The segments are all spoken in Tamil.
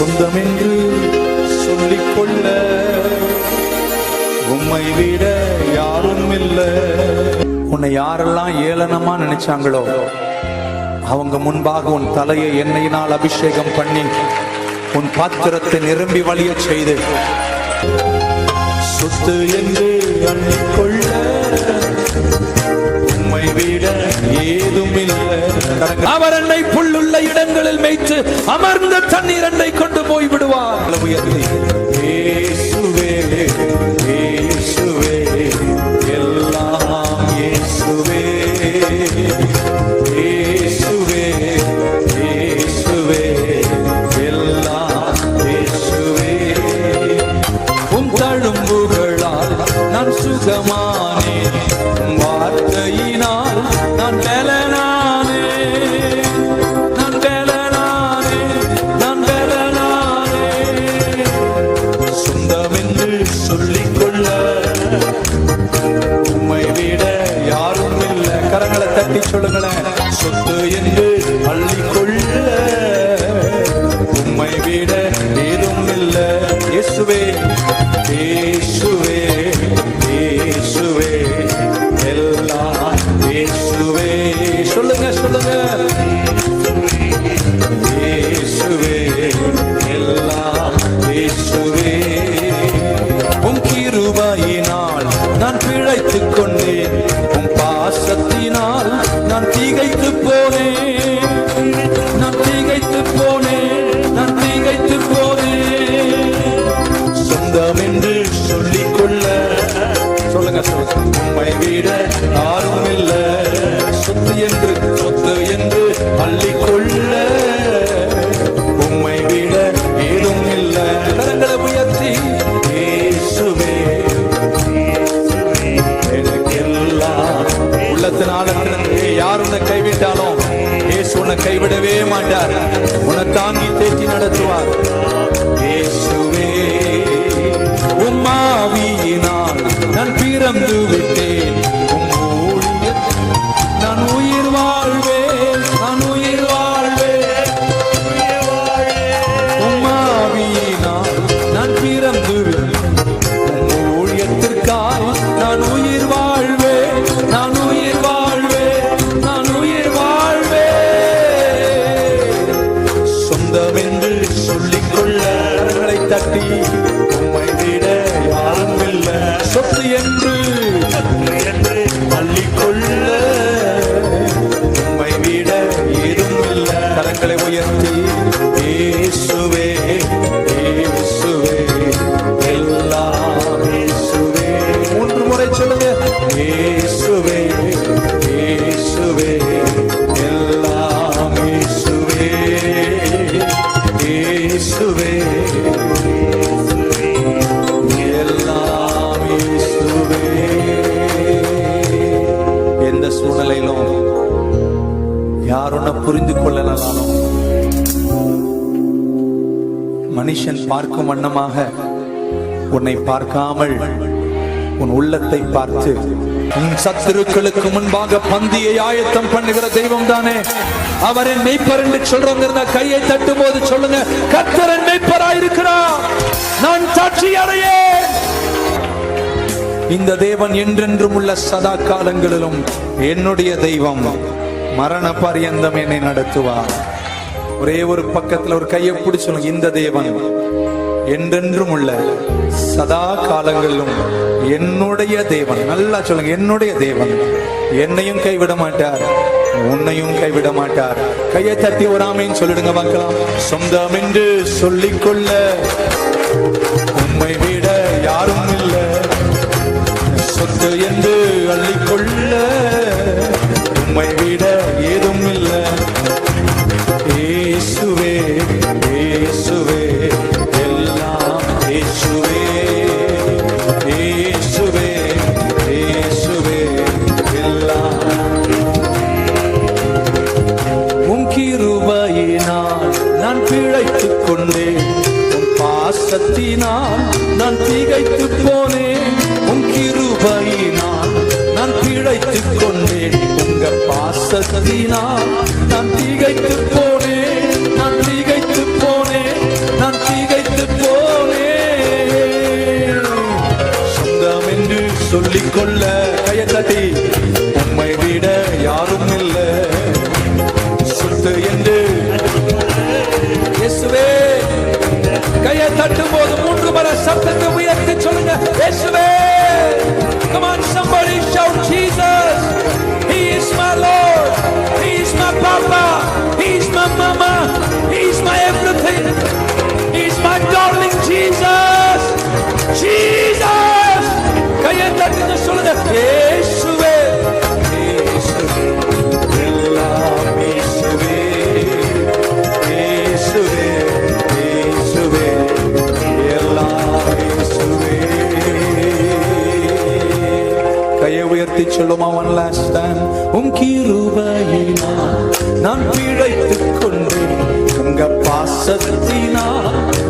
சொந்தம் என்று சொல்லிக் கொள்ள உம்மை விட யாரும் இல்லை. உன்னை யாரெல்லாம் ஏளனமா நினைச்சாங்களோ அவங்க முன்பாக உன் தலையை எண்ணெயினால் அபிஷேகம் பண்ணி உன் பாத்திரத்தை நிரம்பி வழிய செய்து சொத்து என்று அள்ளிக்கொள்ள விட ஏதும் அவர் என்னை புல்லுள்ள இடங்களில் மேய்த்து அமர்ந்த தண்ணீர் என்னை கொண்டு போய் விடுவார். இயேசுவே இயேசுவே எல்லாம் இயேசுவே. பார்க்காமல் உன் உள்ளத்தை பார்த்து உன் சத்துருக்களுக்கு முன்பாக பந்தியை ஆயத்தம் பண்ணுகிற தெய்வம் தானே அவரின் மெய்ப்பர் என்று சொல்றவங்க இருந்தா கையை தட்டும் போது சொல்லுங்க கத்தரன் மெய்ப்பராயிருக்கிறார் நான் சாட்சி அடையேன். இந்த தேவன் என்றென்றும் உள்ள சதா காலங்களிலும் என்னுடைய தெய்வம் மரண பரியந்தம் என்னை நடத்துவார். ஒரே ஒரு பக்கத்துல ஒரு கையை பிடிச்சு இந்த தேவன் என்றென்றும் உள்ள சதா காலங்களிலும் என்னுடைய தேவன் நல்லா சொல்லுங்க என்னுடைய தேவன் என்னையும் கைவிட மாட்டார் உன்னையும் கைவிட மாட்டார். கையை தட்டி ஒரு சொல்லிடுங்க பார்க்கலாம் சொந்தம் என்று சொல்லிக்கொள்ள உண்மை விட யாரும் இல்லை. சொத்து என்று அள்ளிக்கொள்ள உண்மை விட ஏதும் இல்லை. ஏசுவே. உயர்த்தி சொல்லுமா ஒன் லாஸ்ட் டைம் உம் கிருபையினா நான் பிழைத்துக் கொண்டேன். உங்க பாசத்தினா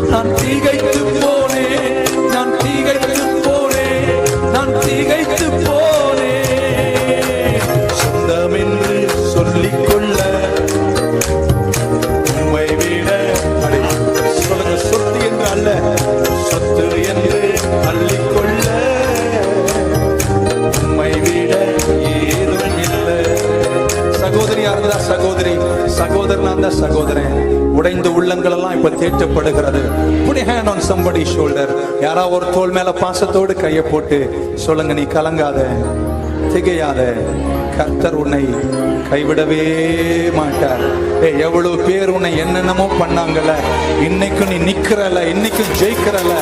நான் திகைத்து போனேன். நான் திகைத்து போனேன். நான் திகைத்து போனேன். சொந்தம் என்று சொல்லிக் கொள்ள விட சொல்லுங்க சொத்து என்று அல்ல. சகோதரனா இருந்தா சகோதரன் உடைந்த உள்ளங்கள் எல்லாம் இப்ப தேற்றப்படுகிறது. Put hand on somebody shoulder யாரா ஒரு தோல் மேல பாசத்தோடு கையை போட்டு சொல்லுங்க நீ கலங்காத திகையாத. கர்த்தர் உன்னை கைவிடவே மாட்டார். ஏ எவ்வளவு பேர் உன்னை என்னென்னமோ பண்ணாங்கல்ல. இன்னைக்கு நீ நிக்கிறல இன்னைக்கு ஜெயிக்கிறல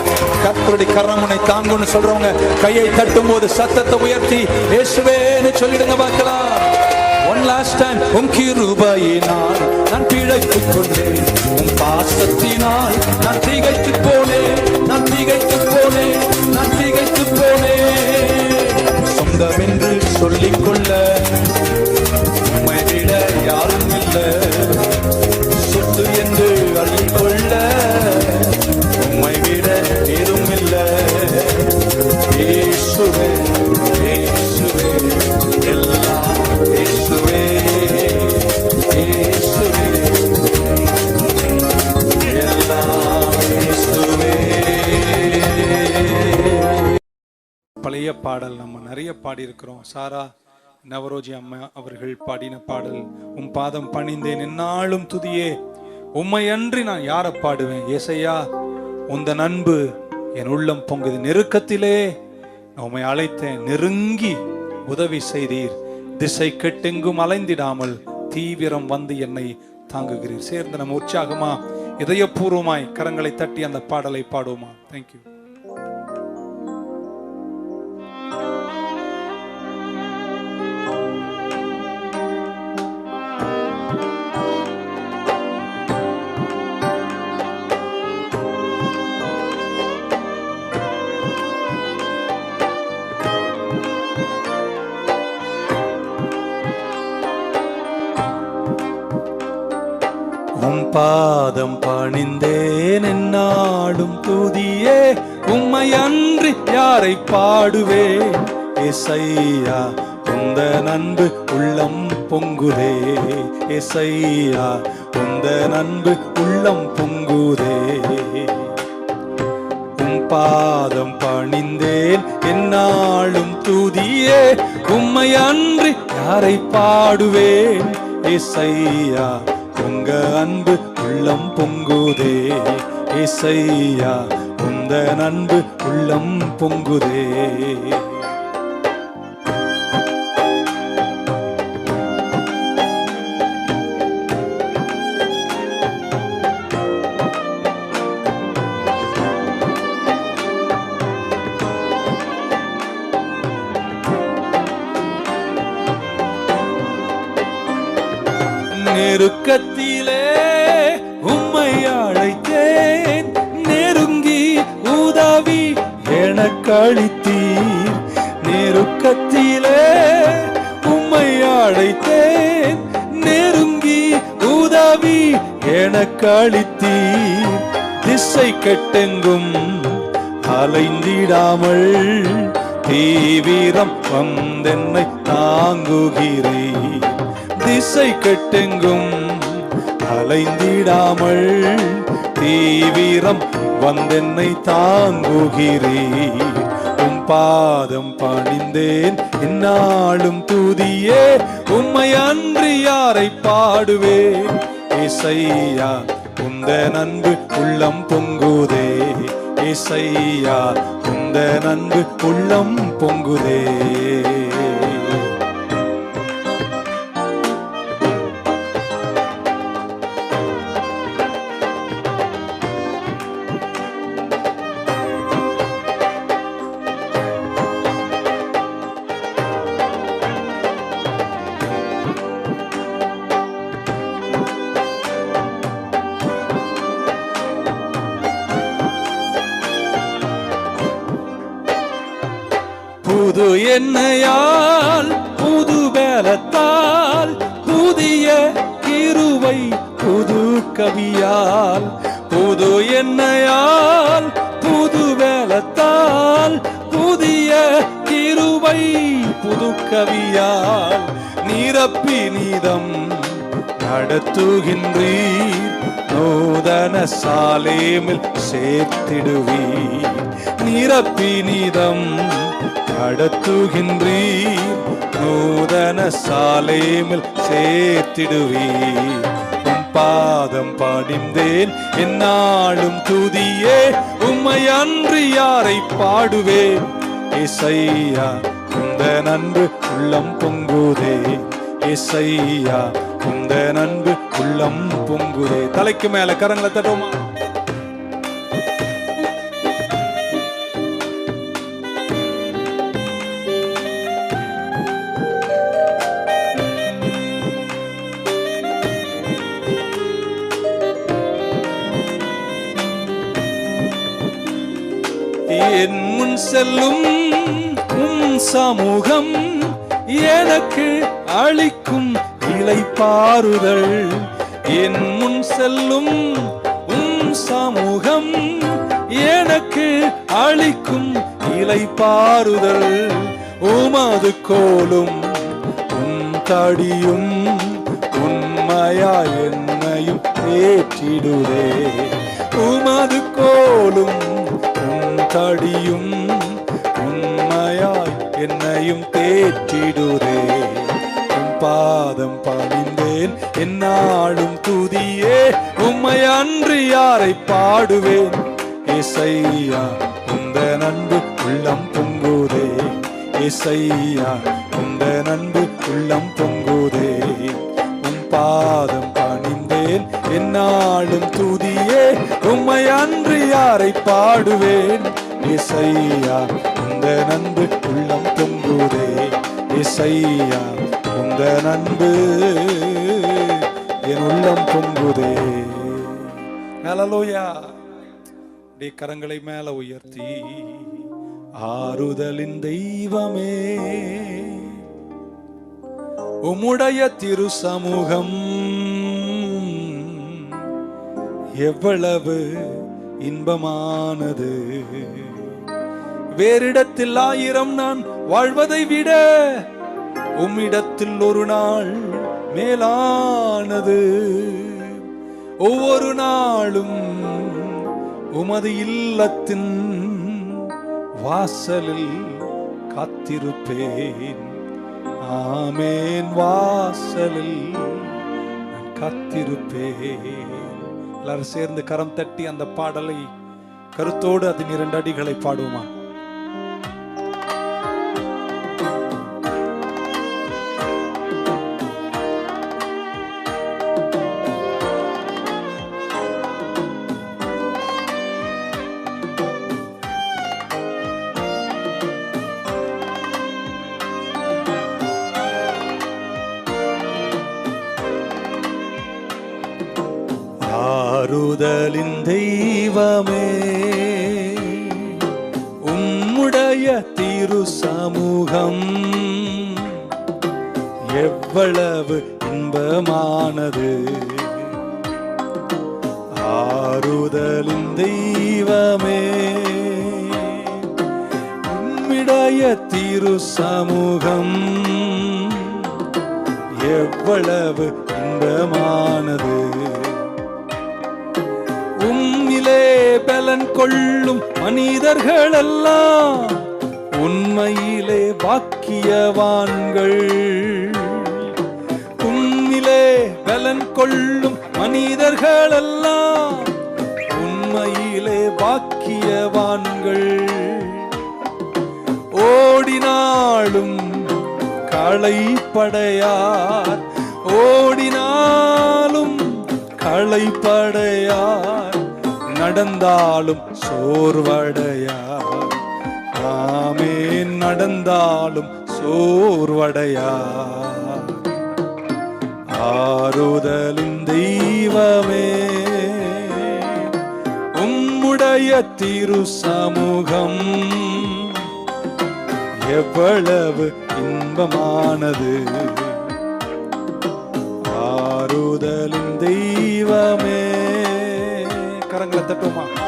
கர்த்தருடைய கரம் உன்னை தாங்குன்னு சொல்றவங்க கையை தட்டும் போது சத்தத்தை உயர்த்தி இயேசுவேன்னு சொல்லிடுங்க பார்க்கலாம். ஒன் லாஸ்ட் டைம் உம் கிருபையினால் நான் பிழைத்துக் கொண்டேன். உம் பாசத்தினால் நான் திகைத்து போனேன். நான் திகைத்து போனேன். நான் திகைத்து போனேன். சொந்தம் என்று பாடல் நம்ம நிறைய பாடியிருக்கிறோம். சாரா நவரோஜி அம்மா அவர்கள் பாடின பாடல் உம் பாதம் பணிந்தேன் என்னாலும் துதியே உம்மை அன்றி நான் யாரை பாடுவேன்? ஏசையா உந்த அன்பு என் உள்ளம் பொங்குது நெருக்கத்திலே நான் உம்மை அழைத்தேன் நெருங்கி உதவி செய்தீர். திசை கெட்டெங்கும் அலைந்திடாமல் தீவிரம் வந்து என்னை தாங்குகிறீர். சேர்ந்து நம்ம உற்சாகமா இதயபூர்வமாய் கரங்களை தட்டி அந்த பாடலை பாடுவோமா? தேங்க்யூ பாதம் பணிந்தேன் என்னாடும் துதியே உம்மை அன்றி யாரை பாடுவே இசையா உந்த நண்பு உள்ளம் பொங்குதே. இசையா உந்த நண்பு உள்ளம் பொங்குதே. உம் பாதம் பணிந்தேன் என்னாலும் துதியே உம்மை அன்றி யாரை பாடுவேன்? இசையா உங்க அன்பு உள்ளம் பொங்குதே. இசையா உந்த அன்பு உள்ளம் பொங்குதே. திசை அலைந்திடாமல் தீவிரம் வந்தென்னை தாங்குகிறே. திசை கெட்டெங்கும் அலைந்திடாமல் தீவிரம் வந்தென்னை தாங்குகிறே. உம் பாதம் பணிந்தேன் இந்நாளும் தூதியே உம்மை அன்றி யாரை பாடுவேன்? இசையா உந்த நன்பு உள்ளம் பொங்குதே. இசையா உந்த நன்பு உள்ளம் பொங்குதே. புது என்னையால் புது பலத்தால் புதிய கிருவை புது கவியால் புது என்னையால் புது வேலத்தால் புதிய கிருவை புது கவியால் நிரப்பி நீதம் நடத்துகின்றீர். நூதன சாலேமில் சேர்த்திடுவீர். நிரப்பி நீதம் நடத்துகின்றீர் நூதன சாலேமில் சேர்த்திடுவீர். பாதம் பாடிந்தேன் என்னாலும் துதியே உம்மை அன்று யாரை பாடுவேன்? இசையா இந்த நன்று உள்ளம் பொங்குதே. இசையா உந்த நன்பு உள்ளம் பொங்குதே. தலைக்கு மேல கரங்களை தட்டுமா என் முன் செல்லும் உம் சமூகம் எனக்கு அளிக்கும் இலை பாறுதல் என் முன் செல்லும் உன் சமூகம் எனக்கு அளிக்கும் இலை பாறுதல் உமது கோலும் உன் தடியும் உண்மையா என்னையும் ஏற்றிடுதே. உமது கோலும் உன் தடியும் உண்மையாய் என்னையும் தேற்றிடுதே பாதம் பணிந்தேன் என்னாலும் துதியே உம்மை அன்று யாரை பாடுவேன்? இசையா உந்த நண்பு உள்ளம் பொங்குதே. இசையா உந்த நண்பு உள்ளம் பொங்குதே. உன் பாதம் பணிந்தேன் என்னாலும் துதியே உம்மை அன்று யாரை பாடுவேன்? இசையா இந்த நண்பு உள்ளம் பொங்குதே. இசையா உந்த நன்பு என் உள்ளம் பொங்குதே. ஹalleluya. அப்படியே கரங்களை மேல உயர்த்தி ஆறுதலின் தெய்வமே. உம்முடைய திரு சமூகம் எவ்வளவு இன்பமானது. வேறிடத்தில் ஆயிரம் நான் வாழ்வதை விட உம்மிடத்தில் ஒரு நாள் மேலானது. ஒவ்வொரு நாளும் உமது இல்லத்தின் வாசலில் காத்திருப்பேன். ஆமேன் வாசலில் நான் காத்திருப்பேன். எல்லாரும் சேர்ந்து கரம் தட்டி அந்த பாடலை கருத்தோடு அதன் இரண்டு அடிகளை பாடுவோமா? ஆறுதலின் தெய்வமே உம்முடைய திரு சமூகம் எவ்வளவு இன்பமானது. ஆறுதலின் தெய்வமே உம்மிடைய திரு சமூகம் எவ்வளவு இன்பமானது. கொள்ளும் மனிதர்களெல்லாம் உண்மையிலே பாக்கியவான்கள் உம்மிலே பலன் கொள்ளும் மனிதர்களெல்லாம் உண்மையிலே பாக்கியவான்கள் ஓடினாலும் களைப்படையார். ஓடினாலும் களைப்படையார். நடந்தாலும் சோர்வடையா? ஆமேன் நடந்தாலும் சோர்வடையா? ஆறுதலும் தெய்வமே உம்முடைய திரு சமூகம் எவ்வளவு இன்பமானது. ஆறுதலும் தெய்வமே கரங்களை தட்டுமா கண்ணீரின்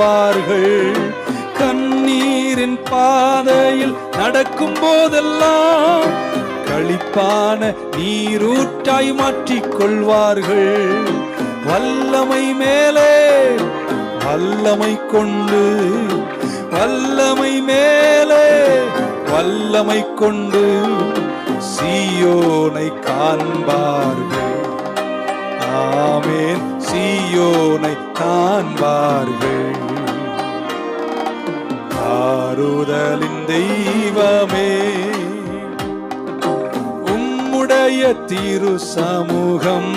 மாற்றிக் கண்ணீரின் பாதையில் நடக்கும் போதெல்லாம் களிப்பான நீரூற்றாய் மாற்றிக் கொள்வார்கள் வல்லமை மேலே வல்லமை கொண்டு வல்லமை மேலே வல்லமை கொண்டு சீயோனை காண்பார்கள். ஆமேன் சீயோனை காண்பார்கள். ஆறுதலின் தெய்வமே. உம்முடைய திரு சமூகம்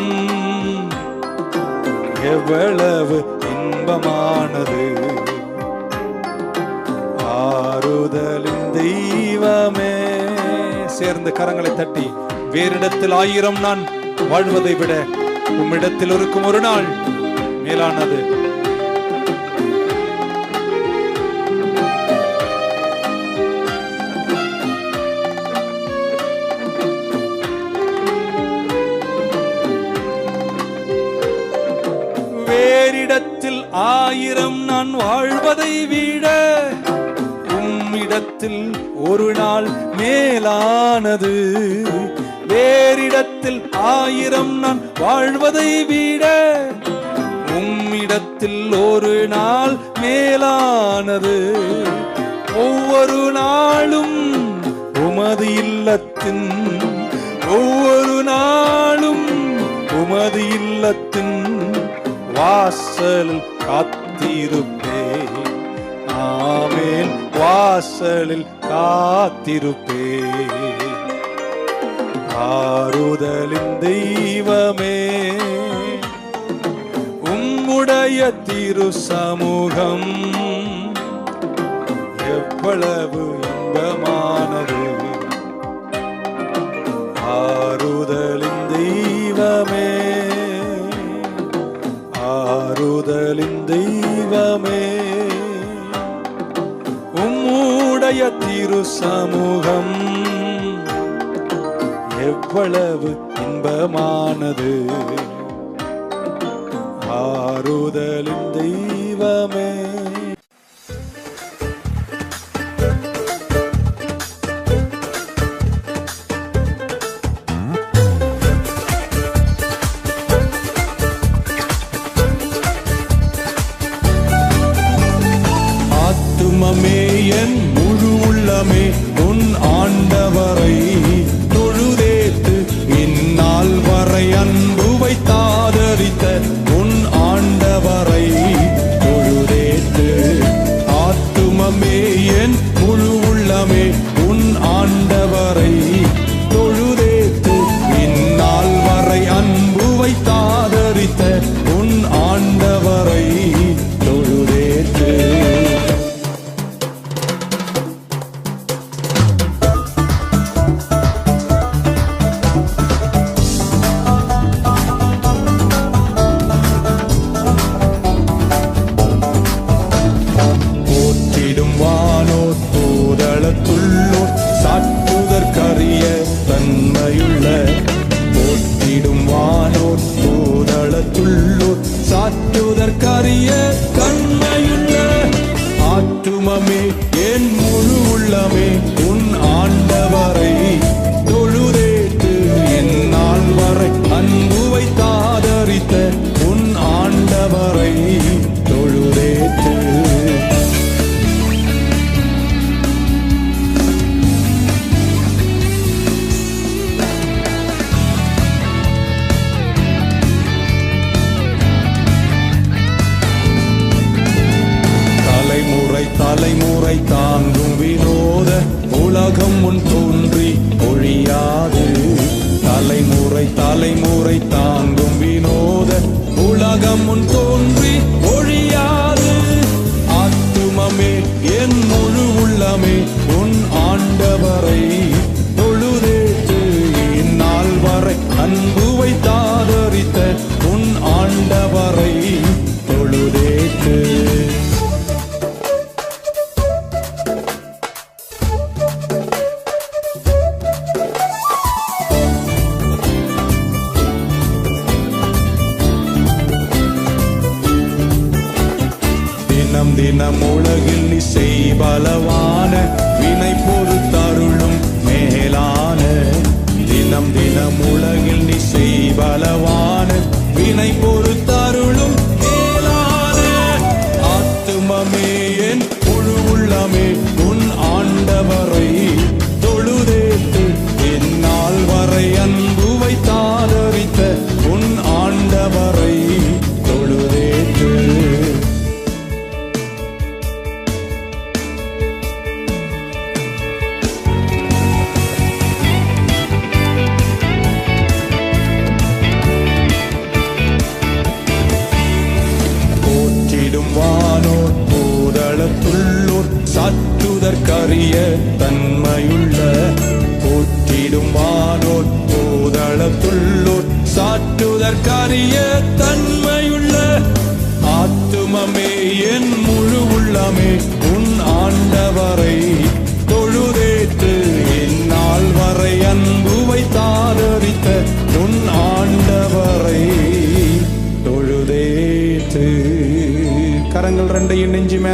எவ்வளவு இன்பமானது. ஆறுதலின் தெய்வமே. சேர்ந்து கரங்களை தட்டி வேறிடத்தில் ஆயிரம் நான் வாழ்வதை விட உம்மிடத்தில் இருக்கும் ஒரு நாள் மேலானது. நான் வாழ்வதை விட உம்மிடத்தில் ஒரு நாள் மேலானது. வேறிடத்தில் ஆயிரம் நான் வாழ்வதை விட உம்மிடத்தில் ஒரு நாள் மேலானது. ஒவ்வொரு நாளும் உமது இல்லத்தின் ஒவ்வொரு நாளும் உமது இல்லத்தின் வாசலில் காத்திருப்பே. ஆமேன் வாசலில் காத்திருப்பே. ஆறுதலின் தெய்வமே உம்முடைய திரு சமூகம் எவ்வளவு இன்பமானது. ஆறுதல் ஆறுதலின் தெய்வமே. உம்முடைய திரு சமூகம் எவ்வளவு இன்பமானது. ஆறுதலின் தெய்வமே.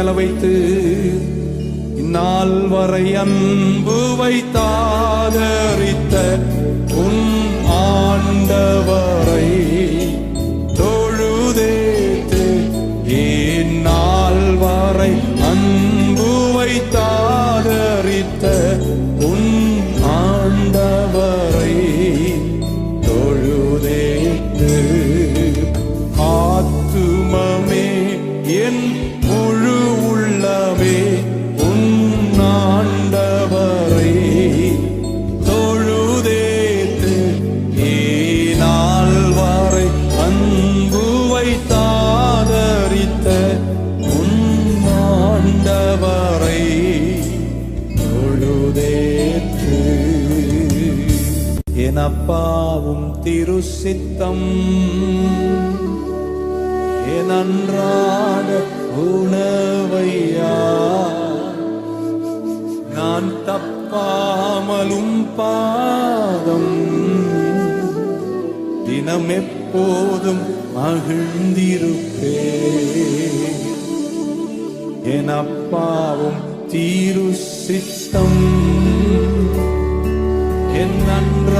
மேல வைத்து இந்நாள் வரை அன்பு வைத்தார். பாவும் அப்பாவும் திருசித்தம் என் உணவையா? நான் தப்பாமலும் பாதம். தினம் எப்போதும் மகிழ்ந்திருப்பே. என் அப்பாவும் தீரு சித்தம்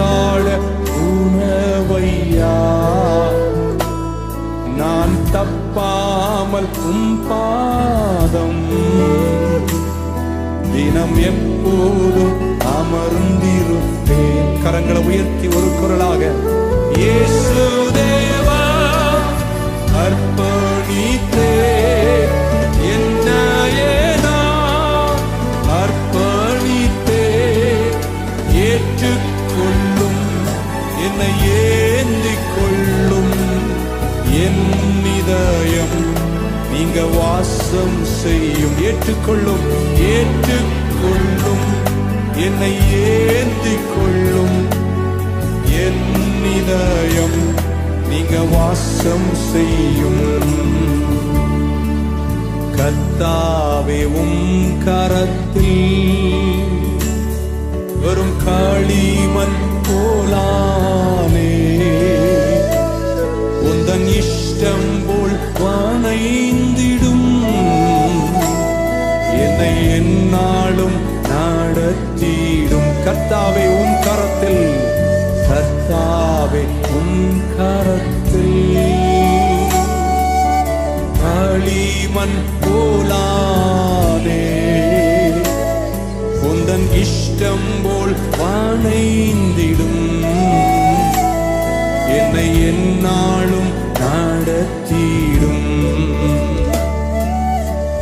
அன்றாட உணவையா? நான் தப்பாமல் பாதம். தினம் எப்போதும் அமர்ந்திருப்பேன். கரங்களை உயர்த்தி ஒரு குரலாக இயேசு தேவா அற்ப நீங்க வாசம் செய்யும். ஏற்றுக்கொள்ளும் ஏற்றுக்கொள்ளும். என்னை ஏந்திக் கொள்ளும் என் இதயம் நீங்க வாசம் செய்யும். கத்தாவே உம் கரத்தில் வெறும் களிமண் போலானே என்னை என்னாலும் நடத்திடும். கர்த்தாவே உன் கரத்தில். கர்த்தாவே உன் கரத்தில். களிமண் போலாதே. உந்தன் இஷ்டம் போல் வானைந்திடும் என்னை என்னாலும் நடத்திடும்.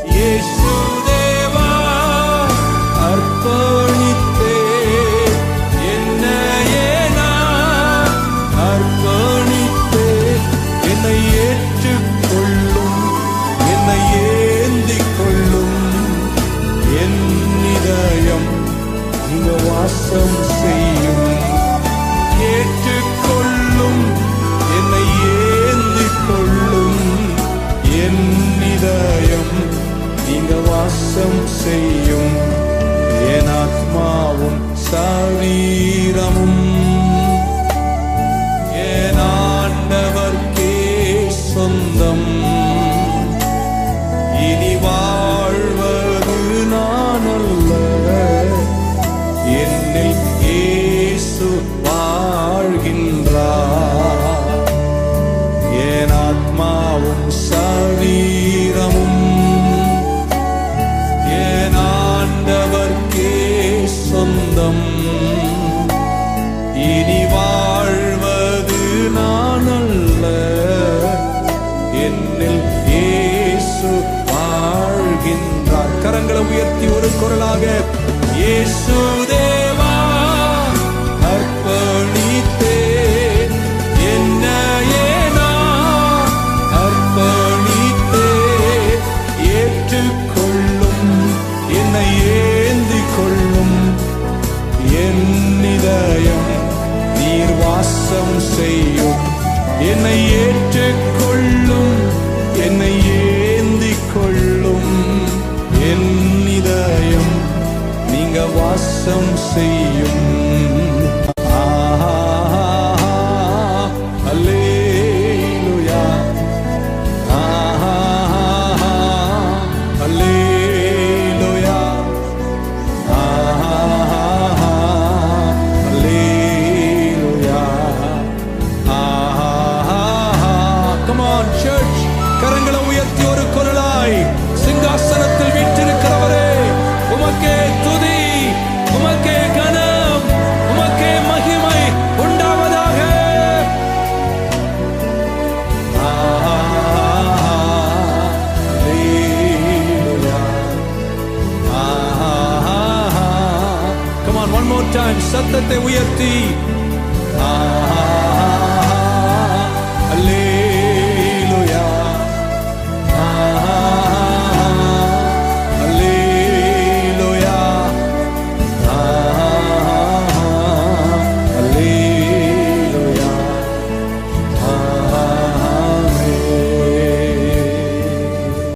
இயேசுதேவா, கரங்களை உயர்த்தி ஒரு குரலாக இயேசு தேவா அர்ப்பணித்தே என்னையே நான் அர்ப்பணித்தே ஏற்றுக்கொள்ளும் என்னை ஏந்தி கொள்ளும் என் என்னை ஏற்றுக்கொள்ளும் sei eu